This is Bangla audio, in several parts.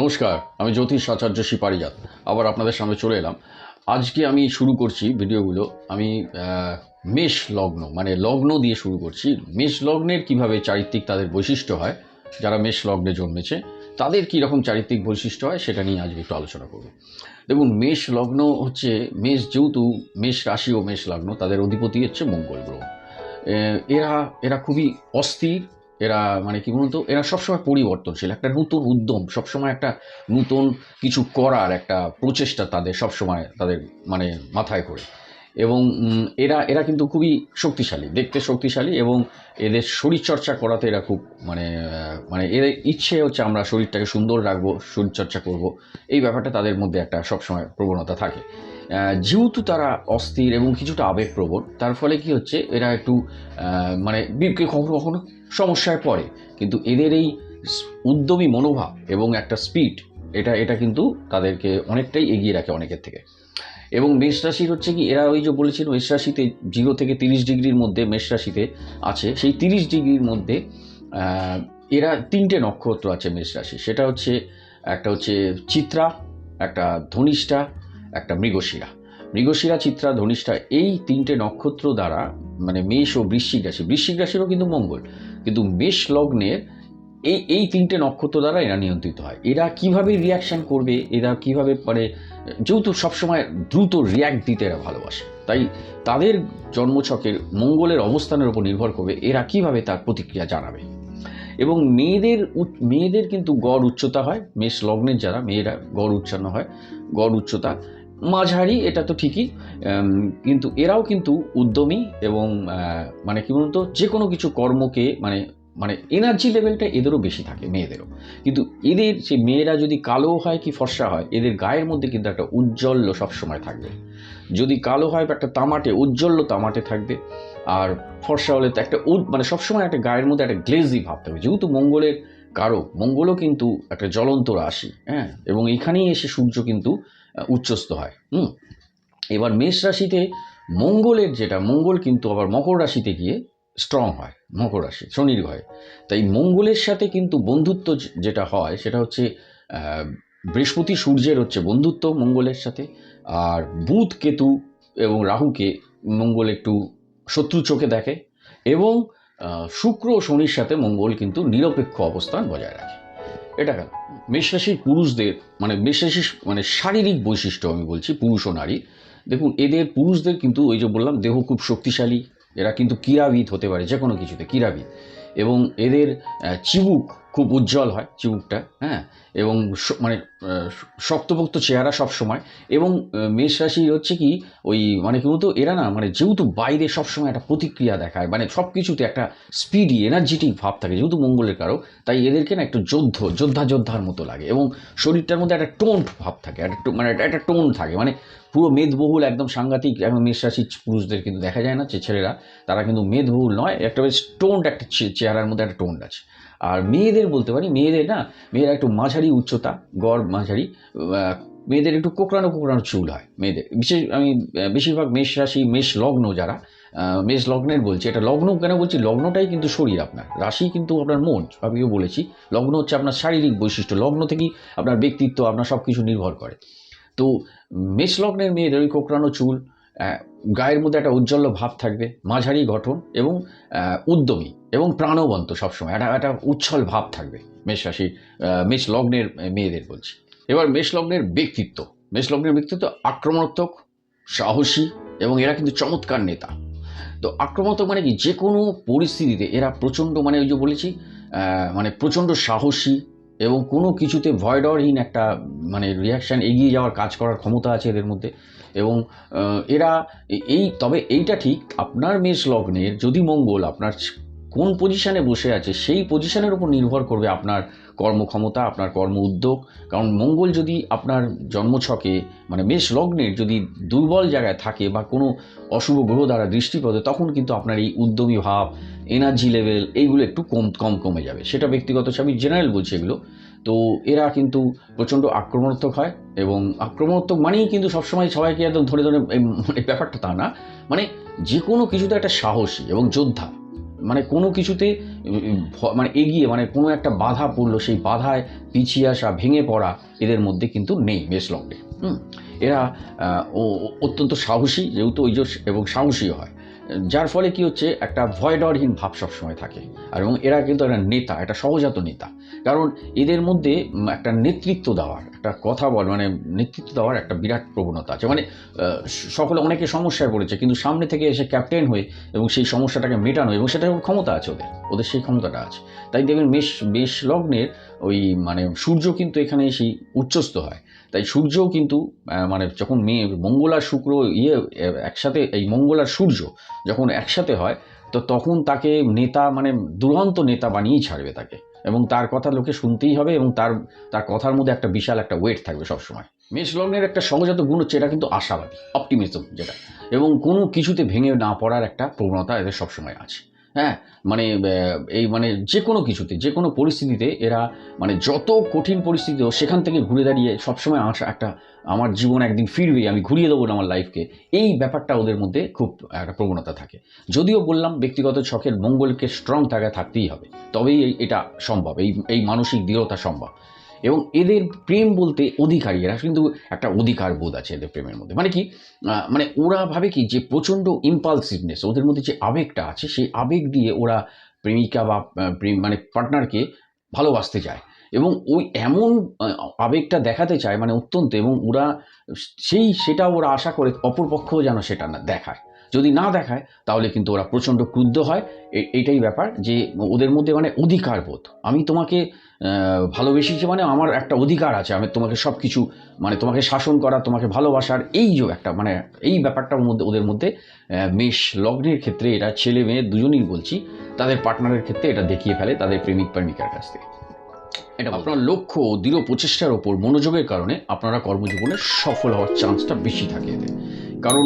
নমস্কার, আমি জ্যোতিষ আচার্য শ্রী পারিজাত আবার আপনাদের সামনে চলে এলাম। আজকে আমি শুরু করছি ভিডিওগুলো। আমি মেষ লগ্ন মানে লগ্ন দিয়ে শুরু করছি। মেষ লগ্নের কীভাবে চারিত্রিক তাদের বৈশিষ্ট্য হয়, যারা মেষ লগ্নে জন্মেছে, তাদের কী রকম চারিত্রিক বৈশিষ্ট্য হয়, সেটা নিয়ে আজকে একটু আলোচনা করব। দেখুন, মেষ লগ্ন হচ্ছে, মেষ যেহেতু মেষ রাশি ও মেষ লগ্ন, তাদের অধিপতি হচ্ছে মঙ্গল গ্রহ। এরা এরা খুবই অস্থির এরা মানে কি বলুন তো, এরা সবসময় পরিবর্তনশীল। একটা নতুন উদ্যম, সবসময় একটা নতুন কিছু করার একটা প্রচেষ্টা তাদের সবসময় তাদের মানে মাথায় করে। এবং এরা এরা কিন্তু খুবই শক্তিশালী, দেখতে শক্তিশালী এবং এদের শরীরচর্চা করাতে এরা খুব মানে মানে এদের ইচ্ছে হচ্ছে আমরা শরীরটাকে সুন্দর রাখব, শরীরচর্চা করব। এই ব্যাপারটা তাদের মধ্যে একটা সবসময় প্রবণতা থাকে। যেহেতু তারা অস্থির এবং কিছুটা আবেগপ্রবণ, তার ফলে কি হচ্ছে, এরা একটু মানে কখনো কখনো সমস্যায় পড়ে। কিন্তু এদের এই উদ্যমী মনোভাব এবং একটা স্পিড এটা এটা কিন্তু তাদেরকে অনেকটাই এগিয়ে রাখে অনেকের থেকে। এবং মেষ রাশির হচ্ছে কি, এরা ওই যে বলেছিল, মেষ রাশিতে জিরো থেকে তিরিশ ডিগ্রির মধ্যে মেষ রাশিতে আছে। সেই তিরিশ ডিগ্রির মধ্যে এরা তিনটে নক্ষত্র আছে মেষ রাশি। সেটা হচ্ছে, একটা হচ্ছে চিত্রা, একটা ধনিষ্ঠা একটা মৃগশিরা। মৃগশিরা চিত্রা ধনিষ্ঠা এই তিনটে নক্ষত্র দ্বারা মানে মেষ ও বৃশ্চিক রাশি, বৃশ্চিক রাশিরও কিন্তু মঙ্গল, কিন্তু মেষ লগ্নের এই এই তিনটে নক্ষত্র দ্বারা এরা নিয়ন্ত্রিত হয়। এরা কীভাবে রিয়াকশন করবে, এরা কীভাবে মানে যেহেতু সবসময় দ্রুত রিয়াক্ট দিতে এরা ভালোবাসে, তাই তাদের জন্মছকের মঙ্গলের অবস্থানের উপর নির্ভর করবে এরা কীভাবে তার প্রতিক্রিয়া জানাবে। এবং মেয়েদের মেয়েদের কিন্তু গড় উচ্চতা হয়, মেষ লগ্নের যারা, মেয়েরা গড় উচ্চান্ন হয়, গড় উচ্চতা মাঝারি, এটা তো ঠিকই কিন্তু এরাও কিন্তু উদ্যমী এবং মানে কি বলুন তো যে কোনো কিছু কর্মকে মানে মানে এনার্জি লেভেলটা এদেরও বেশি থাকে, মেয়েদেরও। কিন্তু এদের যে মেয়েরা যদি কালো হয় কি ফর্সা হয়, এদের গায়ের মধ্যে কিন্তু একটা উজ্জ্বল্য সবসময় থাকবে। যদি কালো হয় বা একটা তামাটে, উজ্জ্বল্য তামাটে থাকবে। আর ফর্সা হলে তো একটা মানে সবসময় একটা গায়ের মধ্যে একটা গ্লেজি ভাব থাকবে। যেহেতু মঙ্গলের কারও মঙ্গলও কিন্তু একটা জ্বলন্ত রাশি হ্যাঁ? এবং এখানেই এসে সূর্য কিন্তু উচ্চস্ত হয়, হুম? এবার মেষ রাশিতে মঙ্গলের যেটা, মঙ্গল কিন্তু আবার মকর রাশিতে গিয়ে স্ট্রং হয়, মকর রাশি, শনির ঘরে তাই মঙ্গলের সাথে কিন্তু বন্ধুত্ব যেটা হয়, সেটা হচ্ছে বৃহস্পতি সূর্যের হচ্ছে বন্ধুত্ব মঙ্গলের সাথে, আর বুধ কেতু এবং রাহুকে মঙ্গল একটু শত্রু চোখে দেখে, এবং শুক্র ও শনির সাথে মঙ্গল কিন্তু নিরপেক্ষ অবস্থান বজায় রাখে। এটা কেন? মেষরাশির পুরুষদের মানে মেষরাশির মানে শারীরিক বৈশিষ্ট্য আমি বলছি, পুরুষ ও নারী। দেখুন, এদের পুরুষদের কিন্তু ওই যে বললাম, দেহ খুব শক্তিশালী, এরা কিন্তু ক্রীড়াবিদ হতে পারে যে কোনো কিছুতে ক্রীড়াবিদ। এবং এদের চিবুক খুব উজ্জ্বল হয় চিবুকটা হ্যাঁ? এবং মানে শক্তপোক্ত চেহারা সব সময় এবং মেষ রাশি হচ্ছে কি, ওই মানে কি বলতো, এরা না মানে যেহেতু বাইরে সবসময় একটা প্রতিক্রিয়া দেখায় মানে সব কিছুতে একটা স্পিডি এনার্জেটিক ভাব থাকে, যেহেতু মঙ্গলের কারও তাই এদেরকে না একটু যোদ্ধ যোদ্ধা যোদ্ধার মতো লাগে এবং শরীরটার মধ্যে একটা টোন ভাব থাকে, একটা মানে একটা- টোন থাকে মানে পুরো মেদবহুল একদম সাংঘাতিক, একদম মেষ রাশির পুরুষদের কিন্তু দেখা যায় না যে ছেলেরা, তারা কিন্তু মেদবহুল নয়, একটা বেশ টোন্ড একটা চেহারার মধ্যে একটা টোন্ড আছে। আর মেয়েদের বলতে পারি, মেয়েদের না, মেয়েরা একটু মাঝারি উচ্চতা গড় মাঝারি মেয়েদের একটু কোকড়ানো কোকড়ানো চুল হয় মেয়েদের। বিশেষ আমি বেশিরভাগ মেষ রাশি, মেষ লগ্ন যারা মেষ লগ্নের বলছি, এটা লগ্ন কেন বলছি? লগ্নটাই কিন্তু শরীর আপনার। রাশি কিন্তু আপনার মন আমিও বলেছি। লগ্ন হচ্ছে আপনার শারীরিক বৈশিষ্ট্য, লগ্ন থেকেই আপনার ব্যক্তিত্ব, আপনার সব কিছু নির্ভর করে। তো মেষ লগ্নের মেয়েদের ওই কোকড়ানো চুল গায়ের মধ্যে একটা উজ্জ্বল ভাব থাকবে, মাঝারি গঠন এবং উদ্যমী এবং প্রাণবন্ত সবসময়। একটা একটা উচ্ছল ভাব থাকবে মেষ রাশি মেষ লগ্নের মেয়েদের বলছি। এবার মেষ লগ্নের ব্যক্তিত্ব, মেষ লগ্নের ব্যক্তিত্ব আক্রমণাত্মক, সাহসী এবং এরা কিন্তু চমৎকার নেতা। তো আক্রমণাত্মক মানে কি? যে কোনো পরিস্থিতিতে এরা প্রচণ্ড মানে ওই যে বলেছি মানে প্রচণ্ড সাহসী এবং কোনো কিছুতে ভয়ডরহীন একটা মানে রিয়াকশান এগিয়ে যাওয়ার কাজ করার ক্ষমতা আছে এদের মধ্যে। এবং এরা এই, তবে এইটা ঠিক, আপনার মেষ লগ্নের, যদি মঙ্গল আপনার কোন পজিশানে বসে আছে, সেই পজিশানের উপর নির্ভর করবে আপনার কর্মক্ষমতা, আপনার কর্ম উদ্যোগ। কারণ মঙ্গল যদি আপনার জন্মছকে মানে মেষ লগ্নের যদি দুর্বল জায়গায় থাকে বা কোনো অশুভ গ্রহ দ্বারা দৃষ্টি পড়ে তখন কিন্তু আপনার এই উদ্যমী ভাব এনার্জি লেভেল এইগুলো একটু কম কম কমে যাবে। সেটা ব্যক্তিগত আমি জেনারেল বলছি এগুলো। তো এরা কিন্তু প্রচণ্ড আক্রমণাত্মক হয় এবং আক্রমণাত্মক মানেই কিন্তু সবসময় সবাইকে একদম ধরে ধরে, এই ব্যাপারটা তা না। মানে যে কোনো কিছুতে একটা সাহসী এবং যোদ্ধা। মানে কোনো কিছুতে মানে এগিয়ে মানে কোনো একটা বাধা পড়ল, সেই বাধায় পিছিয়ে আসা, ভেঙে পড়া এদের মধ্যে কিন্তু নেই মেষ হুম, এরা অত্যন্ত সাহসী, যেহেতু ওই এবং সাহসীও হয়। যার ফলে কি হচ্ছে, একটা ভয় ডরহীন ভাব সবসময় থাকে। আর এবং এরা কিন্তু একটা নেতা, একটা সহজাত নেতা। কারণ এদের মধ্যে একটা নেতৃত্ব দেওয়ার, একটা কথা বল মানে নেতৃত্ব দেওয়ার একটা বিরাট প্রবণতা আছে। মানে সকলে অনেকে সমস্যায় পড়েছে, কিন্তু সামনে থেকে এসে ক্যাপ্টেন হয়ে এবং সেই সমস্যাটাকে মেটানো এবং সেটার ক্ষমতা আছে ওদের। ওদের সেই ক্ষমতাটা আছে। তাই দেখবেন, মেষ মেষ লগ্নের ওই মানে সূর্য কিন্তু এখানে সেই উচ্চস্থ হয়। তাই সূর্যও কিন্তু মানে যখন মেয়ে মঙ্গল আর শুক্র ইয়ে একসাথে, এই মঙ্গল আর সূর্য যখন একসাথে হয়, তো তখন তাকে নেতা মানে দুরন্ত নেতা বানিয়েই ছাড়বে তাকে। এবং তার কথা লোকে শুনতেই হবে এবং তার তার কথার মধ্যে একটা বিশাল একটা ওয়েট থাকবে সবসময়। মেষ লগ্নের একটা সহজাত গুণ হচ্ছে এটা কিন্তু আশাবাদী অপটিমিজম যেটা। এবং কোনো কিছুতে ভেঙে না পড়ার একটা প্রবণতা এদের সবসময় আছে। হ্যাঁ মানে এই মানে যে কোনো কিছুতে যে কোনো পরিস্থিতিতে এরা মানে যত কঠিন পরিস্থিতি সেখান থেকে ঘুরে দাঁড়িয়ে সবসময় আশা একটা, আমার জীবন একদিন ফিরবে, আমি ঘুরিয়ে দেবো আমার লাইফকে এই ব্যাপারটা ওদের মধ্যে খুব একটা প্রবণতা থাকে। যদিও বললাম, ব্যক্তিগত ছকের মঙ্গলকে স্ট্রং থাকা থাকতেই হবে। তবেই এটা সম্ভব, এই এই মানসিক দৃঢ়তা সম্ভব। এবং এদের প্রেম বলতে অধিকারী এরা কিন্তু একটা অধিকার বোধ আছে এদের প্রেমের মধ্যে। মানে কি? মানে ওরা ভাবে কি যে প্রচণ্ড ইম্পালসিভনেস ওদের মধ্যে যে আবেগটা আছে, সেই আবেগ দিয়ে ওরা প্রেমিকা বা প্রেম মানে পার্টনারকে ভালোবাসতে চায়। এবং ওই এমন আবেগটা দেখাতে চায় মানে অত্যন্ত, এবং ওরা সেই সেটা ওরা আশা করে, অপরপক্ষও যেন সেটা না দেখায় যদি না দেখায়, তাহলে কিন্তু ওরা প্রচণ্ড ক্রুদ্ধ হয়। এটাই ব্যাপার যে ওদের মধ্যে মানে অধিকার বোধ। আমি তোমাকে ভালোবেসেছি মানে আমার একটা অধিকার আছে, আমি তোমাকে সব কিছু মানে তোমাকে শাসন করা, তোমাকে ভালোবাসার এই যে একটা মানে এই ব্যাপারটার মধ্যে, ওদের মধ্যে মেষ লগ্নের ক্ষেত্রে এটা ছেলে মেয়ে দুজনেই বলছি, তাদের পার্টনারের ক্ষেত্রে এটা দেখিয়ে ফেলে তাদের প্রেমিক প্রেমিকার কাছ থেকে। এটা আপনার লক্ষ্য ও দৃঢ় প্রচেষ্টার ওপর মনোযোগের কারণে আপনারা কর্মজীবনে সফল হওয়ার চান্সটা বেশি থাকে এদের কারণ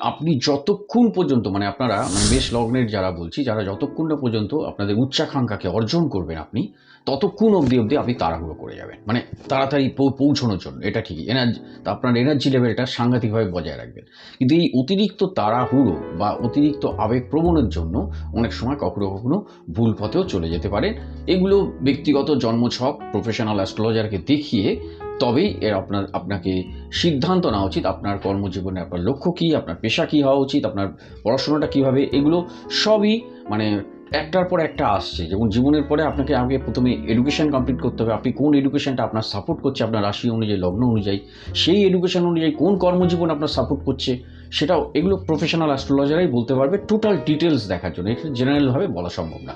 আপনি যতক্ষণ পর্যন্ত মানে আপনারা মানে বেশ লগ্নের যারা বলছি, যারা যতক্ষণ না পর্যন্ত আপনাদের উচ্চাকাঙ্ক্ষাকে অর্জন করবেন আপনি, ততক্ষণ অবধি অবধি আপনি তাড়াহুড়ো করে যাবেন। মানে তাড়াতাড়ি পৌঁছানোর জন্য, এটা ঠিকই। এনার্জি আপনার এনার্জি লেভেলটা সাংঘাতিকভাবে বজায় রাখবেন। কিন্তু এই অতিরিক্ত তাড়াহুড়ো বা অতিরিক্ত আবেগ প্রবণের জন্য অনেক সময় কখনো কখনো ভুল পথেও চলে যেতে পারেন। এগুলো ব্যক্তিগত জন্মছক প্রফেশনাল অ্যাস্ট্রোলজারকে দেখিয়ে তবেই এর আপনার, আপনাকে সিদ্ধান্ত নেওয়া উচিত। আপনার কর্মজীবনে আপনার লক্ষ্য কী, আপনার পেশা কী হওয়া উচিত, আপনার পড়াশোনাটা কীভাবে, এগুলো সবই মানে একটার পর একটা আসছে। যেমন জীবনের পরে আপনাকে আগে প্রথমে এডুকেশন কমপ্লিট করতে হবে। আপনি কোন এডুকেশনটা আপনার সাপোর্ট করছে আপনার রাশি অনুযায়ী, লগ্ন অনুযায়ী? সেই এডুকেশন অনুযায়ী কোন কর্মজীবন আপনার সাপোর্ট করছে, সেটাও এগুলো প্রফেশনাল অ্যাস্ট্রোলজারাই বলতে পারবে। টোটাল ডিটেলস দেখার জন্য। এটা জেনারেলভাবে বলা সম্ভব না।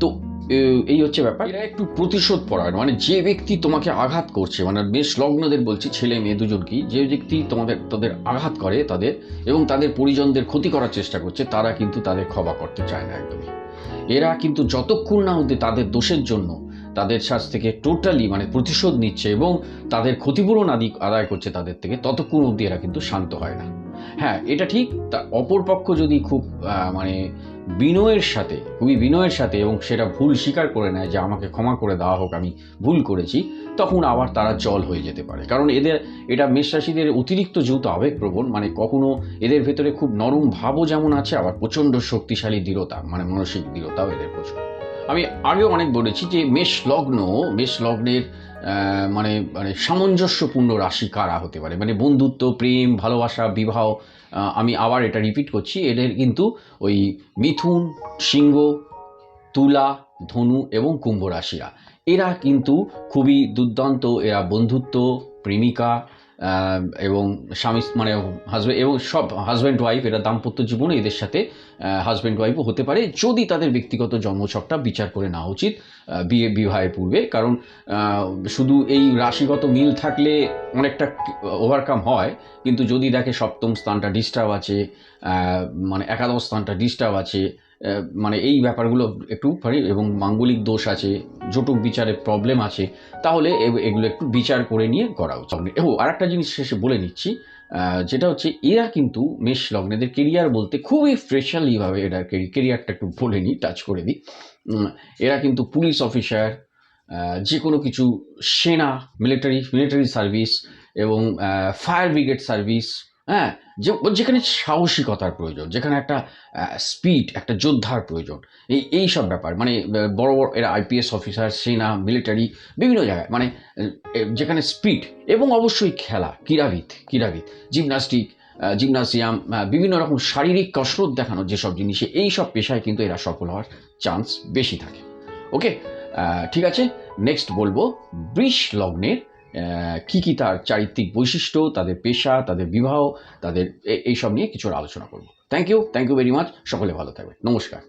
তো এই হচ্ছে ব্যাপার। এরা একটু প্রতিশোধ পরায়ণ মানে যে ব্যক্তি তোমাকে আঘাত করছে মানে বেশ লগ্নদের বলছি, ছেলে মেয়ে দুজনকেই যে ব্যক্তি তোমাদের, তাদের আঘাত করে তাদের এবং তাদের পরিজনদের ক্ষতি করার চেষ্টা করছে, তারা কিন্তু তাদের ক্ষমা করতে চায় না একদমই। এরা কিন্তু যতক্ষণ না অবধি তাদের দোষের জন্য, তাদের কাছ থেকে টোটালি মানে প্রতিশোধ নিচ্ছে এবং তাদের ক্ষতিপূরণ আদি আদায় করছে তাদের থেকে, ততক্ষণ অবধি এরা কিন্তু শান্ত হয় না। হ্যাঁ এটা ঠিক, তা অপরপক্ষ যদি খুব মানে বিনয়ের সাথে, খুবই বিনয়ের সাথে এবং সেটা ভুল স্বীকার করে নেয় যে আমাকে ক্ষমা করে দেওয়া হোক, আমি ভুল করেছি, তখন আবার তারা জল হয়ে যেতে পারে। কারণ এদের, এটা মেষ রাশিদের অতিরিক্ত যেহেতু আবেগপ্রবণ মানে কখনো এদের ভেতরে খুব নরম ভাবও যেমন আছে, আবার প্রচণ্ড শক্তিশালী দৃঢ়তা মানে মানসিক দৃঢ়তাও এদের প্রচুর। আমি আগেও অনেক বলেছি যে মেষ লগ্ন, মেষ লগ্নের মানে মানে সামঞ্জস্যপূর্ণ রাশি কারা হতে পারে? মানে বন্ধুত্ব, প্রেম, ভালোবাসা, বিবাহ আমি আবার এটা রিপিট করছি, এদের কিন্তু ওই মিথুন, সিংহ, তুলা, ধনু এবং কুম্ভ রাশিরা, এরা কিন্তু খুবই দুর্দান্ত, এরা বন্ধুত্ব, প্রেমিকা এবং স্বামী মানে হাজব্যান্ড এবং সব হাজব্যান্ড ওয়াইফ এরা দাম্পত্য জীবনে এদের সাথে হাজব্যান্ড ওয়াইফও হতে পারে যদি তাদের ব্যক্তিগত জন্মছকটা বিচার করে নেওয়া উচিত বিয়ে, বিবাহের পূর্বে। কারণ শুধু এই রাশিগত মিল থাকলে অনেকটা ওভারকাম হয়, কিন্তু যদি দেখে সপ্তম স্থানটা ডিস্টার্ব আছে মানে একাদশ স্থানটা ডিস্টার্ব আছে মানে এই ব্যাপারগুলো একটু এবং মাঙ্গলিক দোষ আছে, জটক বিচারে প্রবলেম আছে, তাহলে এগুলো একটু বিচার করে নিয়ে করা উচিত। ও, আরেকটা জিনিস শেষে বলে নিচ্ছি যেটা হচ্ছে এরা কিন্তু মেষ লগ্নেদের কেরিয়ার বলতে খুবই ফ্রেশালিভাবে এরা কেরিয়ারটা একটু বলে নিই টাচ করে দিই। এরা কিন্তু পুলিশ অফিসার যে কোনো কিছু, সেনা মিলিটারি মিলিটারি সার্ভিস এবং ফায়ার ব্রিগেড সার্ভিস হ্যাঁ যে, যেখানে সাহসিকতার প্রয়োজন, যেখানে একটা স্পিড একটা যোদ্ধার প্রয়োজন, এই এই সব ব্যাপার। মানে বড় বড় এরা আইপিএস অফিসার সেনা মিলিটারি বিভিন্ন জায়গায় মানে যেখানে স্পিড এবং অবশ্যই খেলা, ক্রীড়াবিদ ক্রীড়াবিদ জিমনাস্টিক জিমনাসিয়াম বিভিন্ন রকম শারীরিক কসরত দেখানোর যেসব জিনিসে, এই সব পেশায় কিন্তু এরা সফল হওয়ার চান্স বেশি থাকে। ওকে ঠিক আছে? নেক্সট বলব বৃষ লগ্নের কি কি তার চারিত্রিক বৈশিষ্ট্য, তাদের পেশা, তাদের বিবাহ, তাদের এইসব নিয়ে কিছু আলোচনা করব। Thank you thank you very much সকলে ভালো থাকবে নমস্কার।